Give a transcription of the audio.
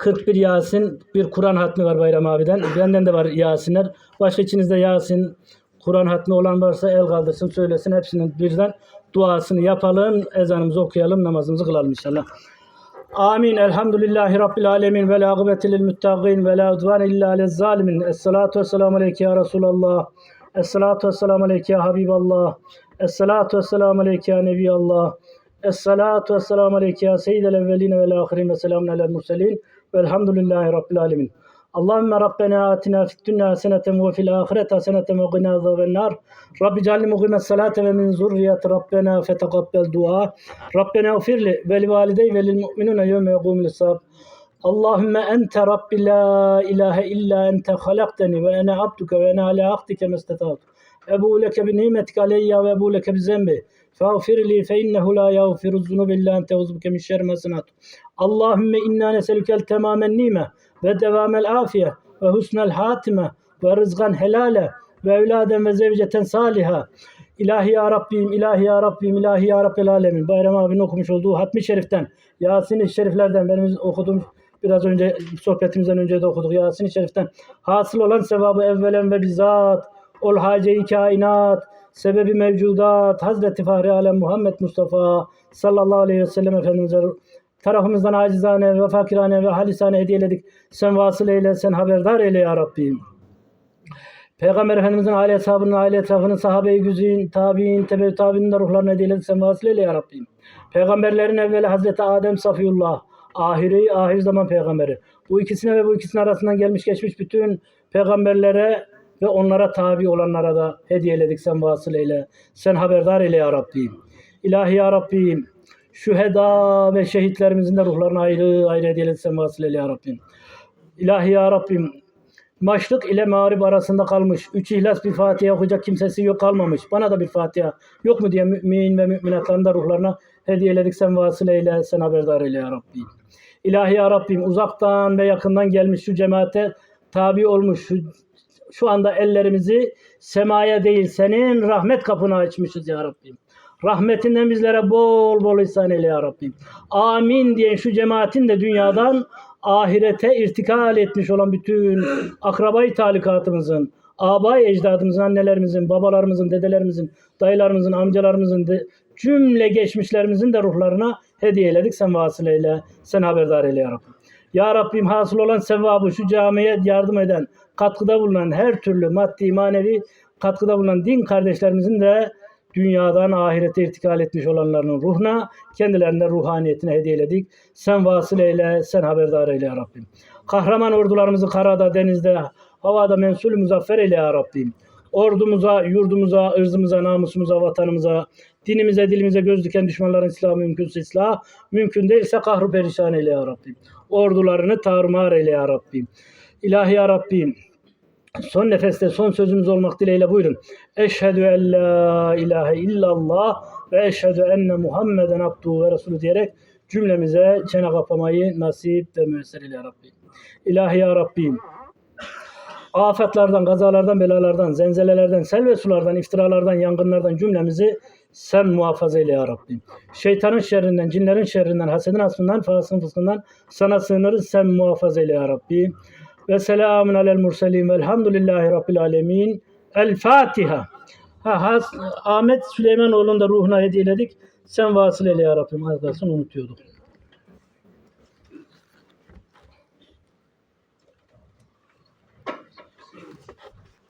41 Yasin, bir Kur'an hatmi var Bayram abiden. Benden de var Yasinler. Başka içinizde Yasin, Kur'an hatmi olan varsa el kaldırsın, söylesin. Hepsinin birden duasını yapalım, ezanımızı okuyalım, namazımızı kılalım inşallah. Amin. Elhamdülillahi Rabbil alemin. Ve la gıbeti lil muttaqin. Ve la udvane illa alel zalimin. Esselatu vesselamu aleyke ya Resulallah. Esselatu vesselamu aleyke ya Habiballah. Esselatu vesselamu aleyke ya Nebiyallah. Esselatu vesselamu aleyke ya Seyyidel evveline vel ahirin ve selamun alel murselin. Velhamdülillahi Rabbil alemin. Allahümme Rabbena atina fid dünya haseneten ve fil ahireti haseneten ve qina azaben nar. Rabbi cealni muqimes salate ve min zurriyeti Rabbena fetekabbel dua. Rabbena ufirli ve li validey ve lil mu'minune yevme yegumul hisab. Allahümme ente Rabbi la ilahe illa ente halakteni ve ene abduke ve ene ala ahdike mestetatu. Ebu leke bi nimetike aleyya ve ebu leke bi zembi. فاغفر لي فإنه لا يغفر الذنوب إلا أنت وزبك من شر ما صنعت اللهم إنا نسألك التمام النيمة ودوام العافية وحسن الحاتمة ورزقا حلالا وأولادا وزوجة صالحة İlahi ya Rabbim, ilahi ya Rabbim, ilahi ya Rabbil Alemin. Bayram abinin okumuş olduğu Hatmi Şerif'ten, Yasin-i Şeriflerden, benim okuduğum biraz önce sohbetimizden önce de okuduk Yasin-i Şerif'ten hasıl olan sevabı evvelen ve bizzat ol hace-i kainat, sebebi mevcudat, Hazreti Fahri Alem Muhammed Mustafa sallallahu aleyhi ve sellem Efendimiz'e tarafımızdan acizane ve fakirane ve halisane hediyeledik. Sen vasıl eyle, sen haberdar eyle ya Rabbim. Peygamber Efendimiz'in aile ashabının, aile etrafının, sahabe-i tabi'in, tebe tabi'nin de ruhlarına hediye sen vasıl eyle ya Rabbim. Peygamberlerin evveli Hazreti Adem Safiyullah, ahiri, ahir zaman peygamberi. Bu ikisine ve bu ikisinin arasından gelmiş geçmiş bütün peygamberlere ve onlara tabi olanlara da hediyeledik sen vasıl eyle. Sen haberdar eyle ya Rabbim. İlahi ya Rabbim. Şüheda ve şehitlerimizin de ruhlarına ayrı ayrı hediyeledik sen vasıl eyle ya Rabbim. İlahi ya Rabbim. Maşrık ile mağrib arasında kalmış. Üç ihlas bir Fatiha okuyacak kimsesi yok kalmamış. Bana da bir Fatiha yok mu diye mümin ve müminatların da ruhlarına hediyeledik sen vasıl eyle, sen haberdar eyle ya Rabbi. İlahi ya Rabbim uzaktan ve yakından gelmiş şu cemaate tabi olmuş şu, şu anda ellerimizi semaya değil senin rahmet kapını açmışız ya Rabbim. Rahmetinden bizlere bol bol ihsan eyle ya Rabbim. Amin diyen şu cemaatin de dünyadan ahirete irtikal etmiş olan bütün akrabayı talikatımızın, abay ecdadımızın, annelerimizin, babalarımızın, dedelerimizin, dayılarımızın, amcalarımızın, de, cümle geçmişlerimizin de ruhlarına hediyeledik. Sen vasıl eyle, sen haberdar eyle ya Rabbim. Ya Rabbim hasıl olan sevabı şu camiye yardım eden, katkıda bulunan her türlü maddi, manevi katkıda bulunan din kardeşlerimizin de dünyadan ahirete irtikal etmiş olanların ruhuna, kendilerine ruhaniyetine hediyeledik. Sen vasıl eyle, sen haberdar eyle ya Rabbim. Kahraman ordularımızı karada, denizde, havada mensul muzaffer eyle ya Rabbim. Ordumuza, yurdumuza, ırzımıza, namusumuza, vatanımıza, dinimize, dilimize göz diken düşmanların silahı mümkünse silah, mümkün değilse kahru perişan eyle ya Rabbim. Ordularını tarumar eyle ya Rabbim. İlahi ya Rabbim, Son nefeste son sözümüz olmak dileğiyle buyurun. Eşhedü en la ilahe illallah ve eşhedü enne Muhammeden abduhu ve resulü diyerek cümlemize çene kapamayı nasip ve müessir ile ya Rabbi. İlahi ya Rabbim. Afetlerden, kazalardan, belalardan, zenzelelerden, sel ve sulardan, iftiralardan, yangınlardan cümlemizi sen muhafaza eyle ya Rabbim. Şeytanın şerrinden, cinlerin şerrinden, hasedin hasmından, fasın fıskından sana sığınırız sen muhafaza eyle ya Rabbi. Ve selamun alel murselin velhamdülillahi rabbil alemin. El Fatiha. Ha, has, Ahmet Süleymanoğlu'nun da ruhuna hediyeledik. Sen vasıl eyle ya Rabbim. Az unutuyorduk.